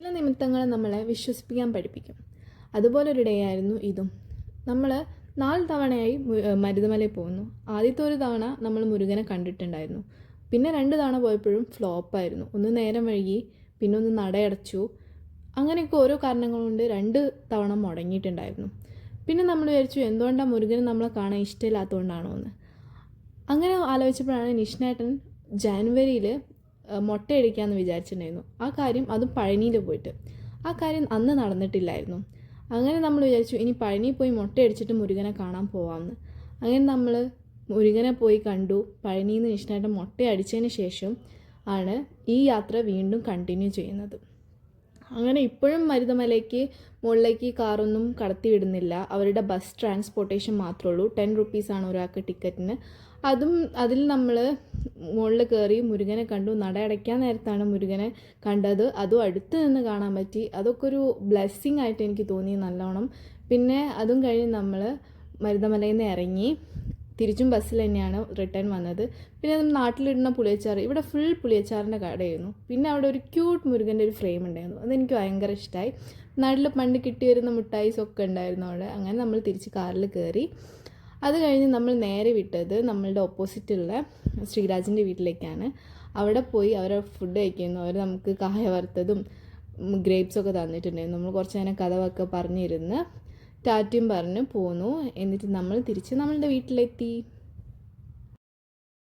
ചില നിമിത്തങ്ങൾ നമ്മളെ വിശ്വസിപ്പിക്കാൻ പഠിപ്പിക്കും. അതുപോലൊരു ഡേ ആയിരുന്നു ഇതും. നമ്മൾ നാല് തവണയായി മരുതമലയിൽ പോകുന്നു. ആദ്യത്തെ ഒരു തവണ നമ്മൾ മുരുകനെ കണ്ടിട്ടുണ്ടായിരുന്നു. പിന്നെ രണ്ട് തവണ പോയപ്പോഴും ഫ്ലോപ്പായിരുന്നു ഒന്ന് നേരം വഴുകി പിന്നെ ഒന്ന് നടയടച്ചു. അങ്ങനെയൊക്കെ ഓരോ കാരണങ്ങൾ കൊണ്ട് രണ്ട് തവണ മുടങ്ങിയിട്ടുണ്ടായിരുന്നു. പിന്നെ നമ്മൾ വിചാരിച്ചു എന്തുകൊണ്ടാണ് മുരുകനെ നമ്മളെ കാണാൻ ഇഷ്ടമില്ലാത്തതുകൊണ്ടാണോ എന്ന് അങ്ങനെ ആലോചിച്ചപ്പോഴാണ് നിഷ്ണേട്ടൻ ജാനുവരിയിൽ മുട്ടയടിക്കാമെന്ന് വിചാരിച്ചിട്ടുണ്ടായിരുന്നു. ആ കാര്യം അതും പഴനിയിൽ പോയിട്ട്. ആ കാര്യം അന്ന് നടന്നിട്ടില്ലായിരുന്നു. അങ്ങനെ നമ്മൾ വിചാരിച്ചു ഇനി പഴനി പോയി മുട്ടയടിച്ചിട്ട് മുരുകനെ കാണാൻ പോവാമെന്ന് അങ്ങനെ നമ്മൾ മുരുകനെ പോയി കണ്ടു. പഴനിയിൽ നിന്ന് ഇഷ്ടമായിട്ട് മുട്ടയടിച്ചതിന് ശേഷം ആണ് ഈ യാത്ര വീണ്ടും കണ്ടിന്യൂ ചെയ്യുന്നത്. അങ്ങനെ ഇപ്പോഴും മരുതമലയ്ക്ക് മുകളിലേക്ക് കാറൊന്നും കടത്തിവിടുന്നില്ല അവരുടെ ബസ് ട്രാൻസ്പോർട്ടേഷൻ മാത്രമേ ഉള്ളൂ. ടെൻ റുപ്പീസാണ് ഒരാൾക്ക് ടിക്കറ്റിന്. അതും അതിൽ നമ്മൾ മുകളിൽ കയറി മുരുകനെ കണ്ടു. നട അടയ്ക്കാൻ നേരത്താണ് മുരുകനെ കണ്ടത്. അതും അടുത്ത് നിന്ന് കാണാൻ പറ്റി. അതൊക്കെ ഒരു ബ്ലെസ്സിങ് ആയിട്ട് എനിക്ക് തോന്നി നല്ലോണം. പിന്നെ അതും കഴിഞ്ഞ് നമ്മൾ മരുതമലയിൽ നിന്ന് ഇറങ്ങി. തിരിച്ചും ബസ്സിൽ തന്നെയാണ് റിട്ടേൺ വന്നത്. പിന്നെ നമ്മൾ നാട്ടിലിടുന്ന പുളിയച്ചാറ് ഇവിടെ ഫുൾ പുളിയച്ചാറിന്റെ കടയായിരുന്നു. പിന്നെ അവിടെ ഒരു ക്യൂട്ട് മുരുകന്റെ ഒരു ഫ്രെയിം ഉണ്ടായിരുന്നു. അതെനിക്ക് ഭയങ്കര ഇഷ്ടമായി നാട്ടിൽ പണ്ട് കിട്ടി വരുന്ന മിഠായിസ് ഒക്കെ ഉണ്ടായിരുന്നു അവിടെ. അങ്ങനെ നമ്മൾ തിരിച്ച് കാറിൽ കയറി. അത് കഴിഞ്ഞ് നമ്മൾ നേരെ വിട്ടത് നമ്മളുടെ ഓപ്പോസിറ്റുള്ള ശ്രീരാജിന്റെ വീട്ടിലേക്കാണ്. അവിടെ പോയി അവരെ ഫുഡ് കഴിക്കുന്നു. അവർ നമുക്ക് കായ വറുത്തതും ഗ്രേപ്സൊക്കെ തന്നിട്ടുണ്ടായിരുന്നു. നമ്മൾ കുറച്ച് നേരം കഥവൊക്കെ പറഞ്ഞിരുന്ന്. ടാറ്റയും പറഞ്ഞ് പോന്നു. എന്നിട്ട് നമ്മൾ തിരിച്ച് നമ്മളുടെ വീട്ടിലെത്തി.